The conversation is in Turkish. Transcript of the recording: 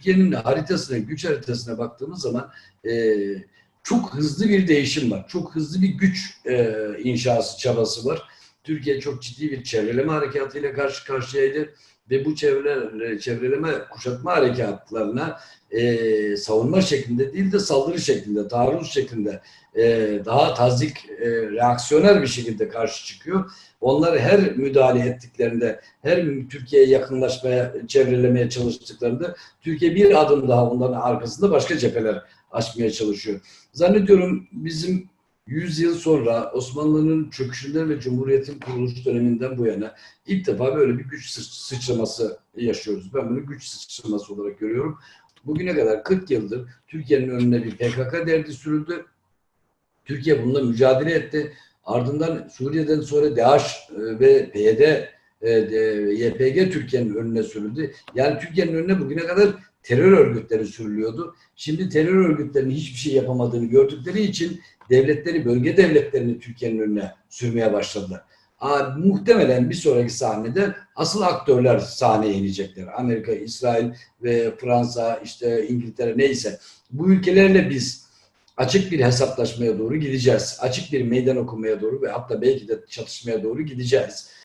Türkiye'nin haritasına, güç haritasına baktığımız zaman e, çok hızlı bir değişim var. Çok hızlı bir güç e, inşası çabası var. Türkiye çok ciddi bir çevreleme harekatıyla karşı karşıyaydı ve bu çevre, çevreleme kuşatma harekatlarına e, savunma şeklinde değil de saldırı şeklinde, taarruz şeklinde e, daha tazik, e, reaksiyoner bir şekilde karşı çıkıyor. Onları her müdahale ettiklerinde, her Türkiye'ye yakınlaşmaya, çevrelemeye çalıştıklarında Türkiye bir adım daha onların arkasında başka cepheler açmaya çalışıyor. Zannediyorum bizim 100 yıl sonra Osmanlı'nın çöküşünden ve Cumhuriyet'in kuruluş döneminden bu yana ilk defa böyle bir güç sı- sıçraması yaşıyoruz. Ben bunu güç sıçraması olarak görüyorum. Bugüne kadar 40 yıldır Türkiye'nin önüne bir PKK derdi sürüldü. Türkiye bununla mücadele etti. Ardından Suriye'den sonra DAEŞ e, ve PYD, e, YPG Türkiye'nin önüne sürüldü. Yani Türkiye'nin önüne bugüne kadar terör örgütleri sürülüyordu. Şimdi terör örgütlerinin hiçbir şey yapamadığını gördükleri için devletleri, bölge devletlerini Türkiye'nin önüne sürmeye başladılar. Aa, muhtemelen bir sonraki sahnede asıl aktörler sahneye inecekler. Amerika, İsrail ve Fransa, işte İngiltere neyse. Bu ülkelerle biz açık bir hesaplaşmaya doğru gideceğiz. Açık bir meydan okumaya doğru ve hatta belki de çatışmaya doğru gideceğiz.